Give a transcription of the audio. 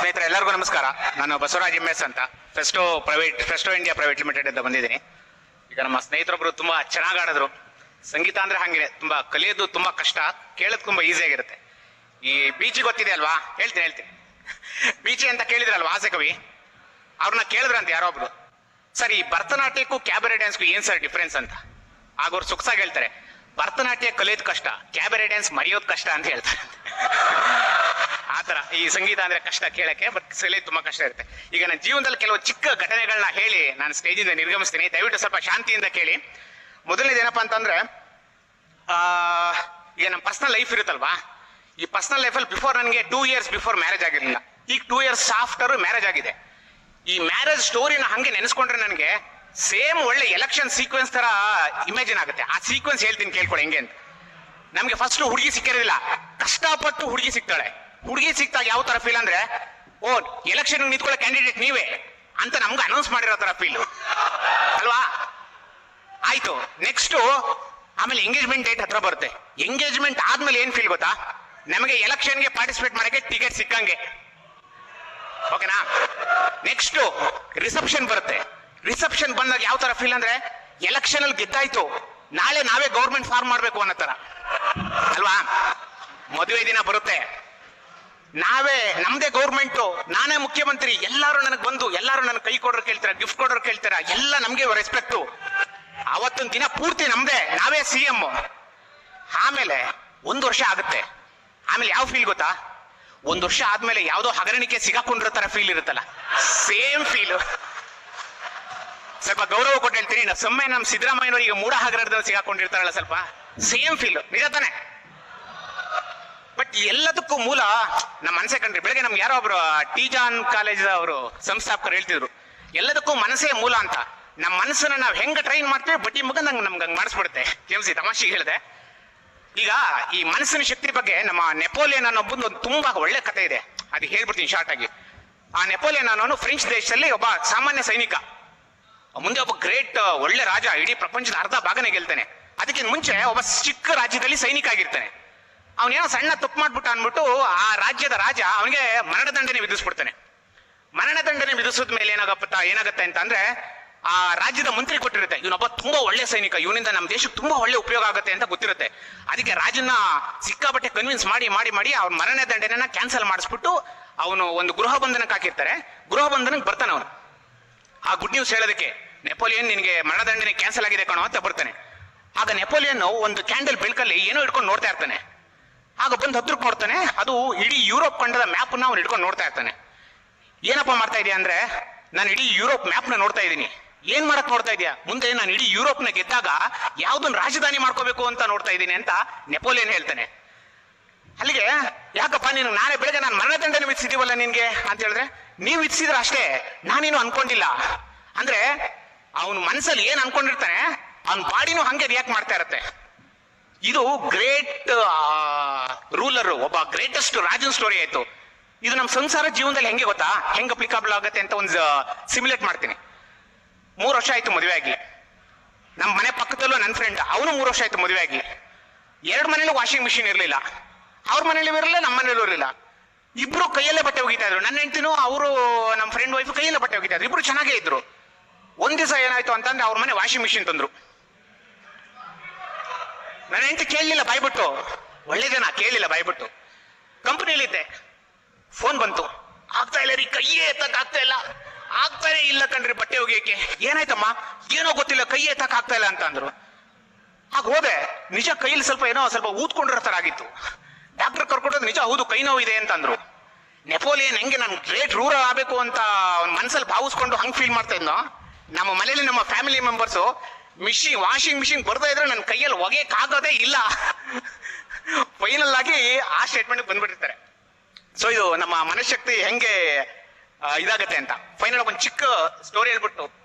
ಸ್ನೇಹಿತರೆ, ಎಲ್ಲರಿಗೂ ನಮಸ್ಕಾರ. ನಾನು ಬಸವರಾಜ್ ಎಸ್ ಅಂತ. Festo private Festo India private limited ಅಂತ ಬಂದಿದ್ದೀನಿ. ಈಗ ನಮ್ಮ ಸ್ನೇಹಿತರೊಬ್ರು ತುಂಬಾ ಚೆನ್ನಾಗಿ ಆಡಿದ್ರು. ಸಂಗೀತ ಅಂದ್ರೆ ಹಂಗೆ ತುಂಬಾ ಕಲಿಯೋದು ತುಂಬಾ ಕಷ್ಟ. ಕೇಳೋದು ತುಂಬಾ ಈಸಿ ಆಗಿರುತ್ತೆ. ಈ ಬೀಚಿ ಗೊತ್ತಿದೆ ಅಲ್ವಾ? ಹೇಳ್ತೀನಿ ಹೇಳ್ತೀನಿ. ಬೀಚಿ ಅಂತ ಕೇಳಿದ್ರಲ್ವಾ ಆಸೆ ಕವಿ ಅವ್ರನ್ನ ಕೇಳಿದ್ರಂತ ಯಾರೋ ಒಬ್ರು ಸರ್, ಈ ಭರತನಾಟ್ಯಕ್ಕೂ ಕ್ಯಾಬರೆ ಡ್ಯಾನ್ಸ್ಗೂ ಏನ್ ಸರ್ ಡಿಫ್ರೆನ್ಸ್ ಅಂತ? ಆಗ ಸೊಗಸಾಗಿ ಹೇಳ್ತಾರೆ. ಭರತನಾಟ್ಯ ಕಲಿಯೋದು ಕಷ್ಟ ಕ್ಯಾಬರೆ ಡ್ಯಾನ್ಸ್ ಮರೆಯೋದು ಕಷ್ಟ ಅಂತ ಹೇಳ್ತಾರೆ. ಆತರ ಈ ಸಂಗೀತ ಅಂದ್ರೆ ಕಷ್ಟ ಕೇಳಕ್ಕೆ ಬಟ್ ಸೆಲೆ ತುಂಬಾ ಕಷ್ಟ ಇರುತ್ತೆ. ಈಗ ನನ್ನ ಜೀವನದಲ್ಲಿ ಕೆಲವು ಚಿಕ್ಕ ಘಟನೆಗಳನ್ನ ಹೇಳಿ ನಾನು ಸ್ಟೇಜಿಂದ ನಿರ್ಗಮಿಸ್ತೀನಿ. ದಯವಿಟ್ಟು ಸ್ವಲ್ಪ ಶಾಂತಿಯಿಂದ ಕೇಳಿ. ಮೊದಲನೇದು ಏನಪ್ಪಾ ಅಂತಂದ್ರೆ ಆ, ಈಗ ನಮ್ಮ ಪರ್ಸನಲ್ ಲೈಫ್ ಇರುತ್ತಲ್ವಾ? ಈ ಪರ್ಸನಲ್ ಲೈಫಲ್ಲಿ ಬಿಫೋರ್ ನನಗೆ ಟೂ ಇಯರ್ಸ್ ಬಿಫೋರ್ ಮ್ಯಾರೇಜ್ ಆಗಿರಲಿಲ್ಲ. ಈಗ ಟೂ ಇಯರ್ಸ್ ಆಫ್ಟರ್ ಮ್ಯಾರೇಜ್ ಆಗಿದೆ. ಈ ಮ್ಯಾರೇಜ್ ಸ್ಟೋರಿನ ಹಂಗೆ ನೆನೆಸ್ಕೊಂಡ್ರೆ ನನಗೆ ಸೇಮ್ ಒಳ್ಳೆ ಎಲೆಕ್ಷನ್ ಸೀಕ್ವೆನ್ಸ್ ತರ ಇಮ್ಯಾಜಿನ್ ಆಗುತ್ತೆ. ಆ ಸೀಕ್ವೆನ್ಸ್ ಹೇಳ್ತೀನಿ ಕೇಳ್ಕೊಳ್ಳಿ ಹೆಂಗೆ ಅಂತ. ನಮ್ಗೆ ಫಸ್ಟ್ ಹುಡುಗಿ ಸಿಕ್ಕಿರಲಿಲ್ಲ. ಕಷ್ಟಪಟ್ಟು ಹುಡುಗಿ ಸಿಗ್ತಾಳೆ. ಹುಡುಗಿ ಸಿಕ್ತಾಗ ಯಾವ ತರ ಫೀಲ್ ಅಂದ್ರೆ, ಓ ಎಲೆಕ್ಷನ್ ನಿಂತ್ಕೊಳ್ಳೋ ಕ್ಯಾಂಡಿಡೇಟ್ ನೀವೇ ಅಂತ ನಮ್ಗೆ ಅನೌನ್ಸ್ ಮಾಡಿರೋ ತರ ಫೀಲ್ ಅಲ್ವಾ? ಆಯ್ತು. ನೆಕ್ಸ್ಟ್ ಆಮೇಲೆ ಎಂಗೇಜ್ಮೆಂಟ್ ಡೇಟ್ ಹತ್ರ ಬರುತ್ತೆ. ಎಂಗೇಜ್ಮೆಂಟ್ ಆದ್ಮೇಲೆ ಏನ್ ಫೀಲ್ ಗೊತ್ತಾ? ನಮಗೆ ಎಲೆಕ್ಷನ್ಗೆ ಪಾರ್ಟಿಸಿಪೇಟ್ ಮಾಡಕ್ಕೆ ಟಿಕೆಟ್ ಸಿಕ್ಕಂಗೆ. ಓಕೆನಾ ನೆಕ್ಸ್ಟ್ ರಿಸೆಪ್ಷನ್ ಬರುತ್ತೆ. ರಿಸೆಪ್ಷನ್ ಬಂದಾಗ ಯಾವ ತರ ಫೀಲ್ ಅಂದ್ರೆ ಎಲೆಕ್ಷನ್ ಅಲ್ಲಿ ಗೆದ್ದಾಯ್ತು. ನಾಳೆ ನಾವೇ ಗೌರ್ಮೆಂಟ್ ಫಾರ್ಮ್ ಮಾಡ್ಬೇಕು ಅನ್ನೋ ತರ. ಅಲ್ವಾ? ಮದುವೆ ದಿನ ಬರುತ್ತೆ. ನಾವೇ ನಮ್ದೇ ಗೌರ್ಮೆಂಟ್, ನಾನೇ ಮುಖ್ಯಮಂತ್ರಿ, ಎಲ್ಲರೂ ನನಗೆ ಬಂದು, ಎಲ್ಲಾರು ನನ್ನ ಕೈ ಕೊಡೋರು ಕೇಳ್ತಾರ, ಗಿಫ್ಟ್ ಕೊಡೋರು ಕೇಳ್ತಾರ, ಎಲ್ಲ ನಮಗೆ ರೆಸ್ಪೆಕ್ಟ್ ಅವತ್ತಿನ ದಿನ ಪೂರ್ತಿ ನಮ್ದೇ, ನಾವೇ ಸಿ ಎಂ ಆಮೇಲೆ ಒಂದು ವರ್ಷ ಆಗುತ್ತೆ. ಆಮೇಲೆ ಯಾವ ಫೀಲ್ ಗೊತ್ತಾ? ಒಂದು ವರ್ಷ ಆದ್ಮೇಲೆ ಯಾವುದೋ ಹಗರಣಿಕೆ ಸಿಗಾಕೊಂಡಿರೋ ಫೀಲ್ ಇರುತ್ತಲ್ಲ? ಸೇಮ್ ಫೀಲ್ ಸ್ವಲ್ಪ ಗೌರವ ಕೊಟ್ಟು ಹೇಳ್ತೀನಿ ಸೊಮ್ಮೆ ನಮ್ ಸಿದ್ದರಾಮಯ್ಯನವರಿಗೆ ಮೂಡ ಹಗರಣದಲ್ಲಿ ಸಿಗಾಕೊಂಡಿರ್ತಾರಲ್ಲ ಸ್ವಲ್ಪ. ಸೇಮ್ ಫೀಲ್ ನಿಜ ತಾನೆ? ಬಟ್ ಎಲ್ಲದಕ್ಕೂ ಮೂಲ ನಮ್ಮ ಮನಸ್ಸೇ ಕಂಡ್ರಿ ಬೆಳಗ್ಗೆ ನಮ್ಗೆ ಯಾರೋ ಒಬ್ರು ಟೀಜಾನ್ ಕಾಲೇಜ್ ಅವರು ಸಂಸ್ಥಾಪಕರು ಹೇಳ್ತಿದ್ರು. ಎಲ್ಲದಕ್ಕೂ ಮನಸ್ಸೇ ಮೂಲ ಅಂತ. ನಮ್ಮ ಮನಸ್ಸನ್ನ ನಾವು ಹೆಂಗ ಟ್ರೈನ್ ಮಾಡ್ತೀವಿ ಬಟ್ಟಿ ಮಗ ನಂಗೆ ನಮ್ಗೆ ಹಂಗೆ ಮಾಡಿಸ್ಬಿಡುತ್ತೆ. ಕೆಲ್ಸಿ ತಮಾಷೆ ಹೇಳಿದೆ. ಈಗ ಈ ಮನಸ್ಸಿನ ಶಕ್ತಿ ಬಗ್ಗೆ ನಮ್ಮ ನೆಪೋಲಿಯನ್ ಅನ್ನೋಬ್ಬಂದು ಒಂದು ತುಂಬಾ ಒಳ್ಳೆ ಕಥೆ ಇದೆ. ಅದು ಹೇಳ್ಬಿಡ್ತೀನಿ ಶಾರ್ಟ್ ಆಗಿ. ಆ ನೆಪೋಲಿಯನ್ ಅನ್ನೋನು ಫ್ರೆಂಚ್ ದೇಶದಲ್ಲಿ ಒಬ್ಬ ಸಾಮಾನ್ಯ ಸೈನಿಕ. ಮುಂದೆ ಒಬ್ಬ ಗ್ರೇಟ್ ಒಳ್ಳೆ ರಾಜ. ಇಡೀ ಪ್ರಪಂಚದ ಅರ್ಧ ಭಾಗನೇ ಗೆಲ್ತಾನೆ. ಅದಕ್ಕಿಂತ ಮುಂಚೆ ಒಬ್ಬ ಚಿಕ್ಕ ರಾಜ್ಯದಲ್ಲಿ ಸೈನಿಕ ಆಗಿರ್ತಾನೆ. ಅವನೇನೋ ಸಣ್ಣ ತಪ್ಪು ಮಾಡ್ಬಿಟ್ಟ ಅನ್ಬಿಟ್ಟು ಆ ರಾಜ್ಯದ ರಾಜ ಅವನಿಗೆ ಮರಣದಂಡನೆ ವಿಧಿಸ್ಬಿಡ್ತಾನೆ. ಮರಣದಂಡನೆ ವಿಧಿಸಿದ ಮೇಲೆ ಏನಾಗತ್ತ, ಏನಾಗುತ್ತೆ ಅಂತ ಅಂದ್ರೆ ಆ ರಾಜ್ಯದ ಮಂತ್ರಿ ಕೊಟ್ಟಿರುತ್ತೆ. ಇವನೊಬ್ಬ ತುಂಬಾ ಒಳ್ಳೆ ಸೈನಿಕ, ಇವನಿಂದ ನಮ್ಮ ದೇಶಕ್ಕೆ ತುಂಬಾ ಒಳ್ಳೆ ಉಪಯೋಗ ಆಗುತ್ತೆ ಅಂತ ಗೊತ್ತಿರುತ್ತೆ. ಅದಕ್ಕೆ ರಾಜನ ಸಿಕ್ಕಾಪಟ್ಟೆ ಕನ್ವಿನ್ಸ್ ಮಾಡಿ ಮಾಡಿ ಮಾಡಿ ಅವ್ರ ಮರಣ ದಂಡನೆನ ಕ್ಯಾನ್ಸಲ್ ಮಾಡಿಸ್ಬಿಟ್ಟು ಅವನು ಒಂದು ಗೃಹ ಬಂಧನಕ್ಕೆ ಹಾಕಿರ್ತಾರೆ. ಗೃಹ ಬಂಧನಕ್ಕೆ ಬರ್ತಾನೆ ಅವನು. ಆ ಗುಡ್ ನ್ಯೂಸ್ ಹೇಳೋದಕ್ಕೆ, ನೆಪೋಲಿಯನ್ ನಿನಗೆ ಮರಣದಂಡನೆ ಕ್ಯಾನ್ಸಲ್ ಆಗಿದೆ ಕಣೋ, ಅಂತ ಬರ್ತಾನೆ. ಆಗ ನೆಪೋಲಿಯನ್ ಒಂದು ಕ್ಯಾಂಡಲ್ ಬೆಳಕಲ್ಲಿ ಏನೋ ಇಟ್ಕೊಂಡು ನೋಡ್ತಾ ಇರ್ತಾನೆ. ಆಗ ಬಂದು ಹತ್ರಕ್ಕೆ ನೋಡ್ತಾನೆ, ಅದು ಇಡೀ ಯುರೋಪ್ ಖಂಡದ ಮ್ಯಾಪ್ ಅವ್ನು ಇಟ್ಕೊಂಡು ನೋಡ್ತಾ ಇರ್ತಾನೆ. ಏನಪ್ಪ ಮಾಡ್ತಾ ಇದೀಯ ಅಂದ್ರೆ, ನಾನು ಇಡೀ ಯುರೋಪ್ ಮ್ಯಾಪ್ನ ನೋಡ್ತಾ ಇದ್ದೀನಿ ಏನ್ ಮಾಡಕ್ ನೋಡ್ತಾ ಇದೀಯಾ? ಮುಂದೆ ನಾನು ಇಡೀ ಯುರೋಪ್ನ ಗೆದ್ದಾಗ ಯಾವ್ದೊಂದು ರಾಜಧಾನಿ ಮಾಡ್ಕೋಬೇಕು ಅಂತ ನೋಡ್ತಾ ಇದ್ದೀನಿ ಅಂತ ನೆಪೋಲಿಯನ್ ಹೇಳ್ತಾನೆ. ಅಲ್ಲಿಗೆ, ಯಾಕಪ್ಪ ನೀನು ನಾಳೆ ಬೆಳಗ್ಗೆ ನಾನು ಮರಣದಂಡನೆ ವಿಧಿಸಿದೀವಲ್ಲ ನಿನ್ಗೆ ಅಂತ ಹೇಳಿದ್ರೆ, ನೀವು ವಿಧಿಸಿದ್ರೆ ಅಷ್ಟೇ, ನಾನೇನು ಅನ್ಕೊಂಡಿಲ್ಲ. ಅಂದ್ರೆ, ಅವನ ಮನಸ್ಸಲ್ಲಿ ಏನ್ ಅನ್ಕೊಂಡಿರ್ತಾನೆ ಅವನ ಬಾಡಿನೂ ಹಂಗೆ ರಿಯಾಕ್ಟ್ ಮಾಡ್ತಾ ಇರತ್ತೆ. ಇದು ಗ್ರೇಟ್ ರೂಲರ್ ಒಬ್ಬ ಗ್ರೇಟೆಸ್ಟ್ ರಾಜನ್ ಸ್ಟೋರಿ ಆಯ್ತು. ಇದು ನಮ್ಮ ಸಂಸಾರ ಜೀವನದಲ್ಲಿ ಹೆಂಗೆ ಗೊತ್ತಾ? ಹೆಂಗ್ ಅಪ್ಲಿಕಬಲ್ ಆಗುತ್ತೆ ಅಂತ ಒಂದು ಸಿಮ್ಯುಲೇಟ್ ಮಾಡ್ತೀನಿ. ಮೂರು ವರ್ಷ ಆಯ್ತು ಮದುವೆ ಆಗ್ಲಿ. ನಮ್ಮ ಮನೆ ಪಕ್ಕದಲ್ಲೂ ನನ್ನ ಫ್ರೆಂಡ್ ಅವನು ಮೂರು ವರ್ಷ ಆಯ್ತು ಮದುವೆ ಆಗ್ಲಿ. ಎರಡು ಮನೇಲಿ ವಾಷಿಂಗ್ ಮಿಷಿನ್ ಇರಲಿಲ್ಲ. ಅವ್ರ ಮನೇಲಿ ಇರಲಿಲ್ಲ ನಮ್ಮ ಮನೇಲೂ ಇರಲಿಲ್ಲ. ಇಬ್ರು ಕೈಯಲ್ಲೇ ಬಟ್ಟೆ ಒಗಿತಾ ಇದ್ರು. ನನ್ನ ಹೆಂಡತಿನೂ ಅವರು ನಮ್ಮ ಫ್ರೆಂಡ್ ವೈಫ್ ಕೈಯಲ್ಲೇ ಬಟ್ಟೆ ಒಗಿತಾ ಇದ್ರು. ಇಬ್ರು ಚೆನ್ನಾಗೇ ಇದ್ರು. ಒಂದ್ ದಿವಸ ಏನಾಯ್ತು ಅಂತಂದ್ರೆ ಅವ್ರ ಮನೆ ವಾಷಿಂಗ್ ಮಿಷಿನ್ ತಂದ್ರು. ನನ್ನ ಹೆಂಡತಿ ಕೇಳಲಿಲ್ಲ, ಬಾಯ್ಬಿಟ್ಟು. ಒಳ್ಳೆ ಜನ ಕೇಳಲಿಲ್ಲ, ಬಾಯ್ಬಿಟ್ಟು. ಕಂಪನಿಯಲ್ಲಿದ್ದೆ. ಫೋನ್ ಬಂತು. ಆಗ್ತಾ ಇಲ್ಲ ರೀ, ಕೈಯೇ ಎತ್ತಕ್ಕೆ ಆಗ್ತಾ ಇಲ್ಲ. ಆಗ್ತಾನೆ ಇಲ್ಲ ಕಣ್ರಿ ಬಟ್ಟೆ ಒಗೆಯಕ್ಕೆ. ಏನಾಯ್ತಮ್ಮ? ಏನೋ ಗೊತ್ತಿಲ್ಲ, ಕೈ ಎತ್ತಕ್ ಆಗ್ತಾ ಇಲ್ಲ ಅಂತ ಅಂದ್ರು. ಆಗ ಹೋದೆ. ನಿಜ ಕೈಯಲ್ಲಿ ಸ್ವಲ್ಪ ಏನೋ ಸ್ವಲ್ಪ ಊದ್ಕೊಂಡಿರೋ ತರ ಆಗಿತ್ತು. ಡಾಕ್ಟರ್ ಕರ್ಕೊಂಡ್ರೆ ನಿಜ ಹೌದು, ಕೈ ನೋವು ಇದೆ ಅಂತ ಅಂದ್ರು. ನೆಪೋಲಿಯನ್ ಹೆಂಗೆ ನಾನು ಗ್ರೇಟ್ ರೂರಲ್ ಆಗಬೇಕು ಅಂತ ಮನ್ಸಲ್ಲಿ ಮನಸ್ಸಲ್ಲಿ ಭಾವಿಸ್ಕೊಂಡು ಹಂಗೆ ಫೀಲ್ ಮಾಡ್ತಾ ಇದ್ನೋ? ನಮ್ಮ ಮನೇಲಿ ನಮ್ಮ family members machine, washing machine ಬರ್ತಾ ಇದ್ರೆ ನನ್ನ ಕೈಯಲ್ಲಿ ಒಗೆಯಕ್ ಆಗೋದೇ ಇಲ್ಲ. ಫೈನಲ್ ಆಗಿ ಆ ಸ್ಟೇಟ್ಮೆಂಟ್ ಬಂದ್ಬಿಟ್ಟಿರ್ತಾರೆ. ಸೊ ಇದು ನಮ್ಮ ಮನಶಕ್ತಿ ಹೆಂಗೆ ಇದಾಗತ್ತೆ ಅಂತ. ಫೈನಲ್ ಒಂದು ಚಿಕ್ಕ ಸ್ಟೋರಿ ಹೇಳ್ಬಿಟ್ಟು